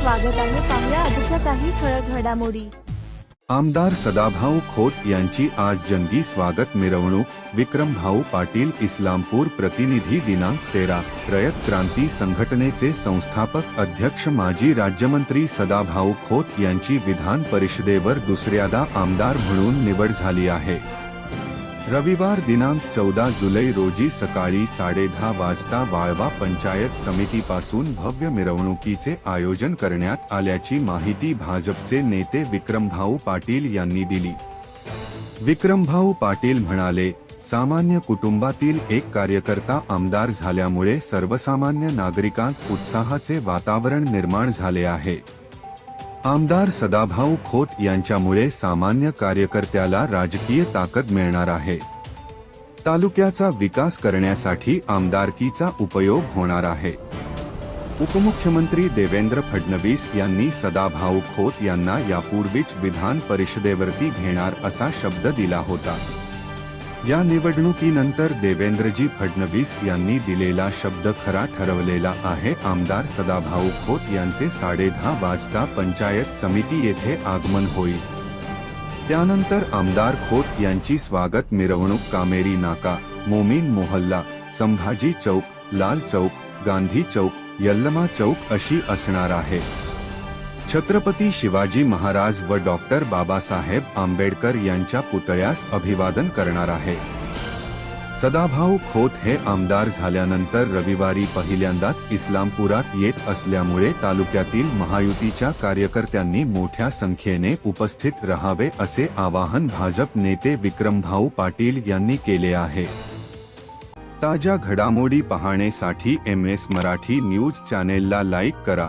स्वागत आहे पाहुया आजच्या काही ठळक घडामोडी. आमदार सदाभाऊ खोत यांची आज जंगी स्वागत मिरवणूक. विक्रमभाऊ पाटील इस्लामपूर प्रतिनिधी दिनांक तेरा. रयत क्रांती संघटनेचे संस्थापक अध्यक्ष माजी राज्यमंत्री सदाभाऊ खोत यांची विधान परिषदेवर दुसऱ्यादा आमदार म्हणून निवड झाली आहे. रविवार दिनांक चौदा जुलै रोजी सकाळी साडेदहा वाजता वाळवा पंचायत समितीपासून भव्य मिरवणुकीचे आयोजन करण्यात आल्याची माहिती भाजपचे नेते विक्रमभाऊ पाटील यांनी दिली. विक्रमभाऊ पाटील म्हणाले सामान्य कुटुंबातील एक कार्यकर्ता आमदार झाल्यामुळे सर्वसामान्य नागरिकांत उत्साहाचे वातावरण निर्माण झाले आहे. आमदार सदाभाऊ खोत यांच्यामुळे सामान्य कार्यकर्त्याला राजकीय ताकद मिळणार आहे. तालुक्याचा विकास करण्यासाठी आमदारकीचा उपयोग होणार आहे. उपमुख्यमंत्री देवेंद्र फडणवीस यांनी सदाभाऊ खोत यांना यापूर्वीच विधान परिषदेवरती घेणार असा शब्द दिला होता. या निवडणुकीनंतर देवेंद्रजी फडणवीस यांनी दिलेला शब्द खरा ठरवलेला आहे. आमदार सदाभाऊ खोत यांचे साडेदहा वाजता पंचायत समिती येथे आगमन होईल. त्यानंतर आमदार खोत यांची स्वागत मिरवणूक कामेरी नाका मोमीन मोहल्ला संभाजी चौक लाल चौक गांधी चौक यल्लमा चौक अशी असणार आहे. छत्रपती शिवाजी महाराज व डॉक्टर बाबासाहेब आंबेडकर यांच्या पुतळ्यास अभिवादन करणार आहे. सदाभाऊ खोत हे आमदार झाल्यानंतर रविवारी पहिल्यांदाच इस्लामपुरात येत असल्यामुळे तालुक्यातील महायुतीच्या कार्यकर्त्यांनी मोठ्या संख्येने उपस्थित राहावे असे आवाहन भाजप नेते विक्रमभाऊ पाटील यांनी केले आहे. ताज्या घडामोडी पाहण्यासाठी एम एस मराठी न्यूज चॅनेलला लाईक करा.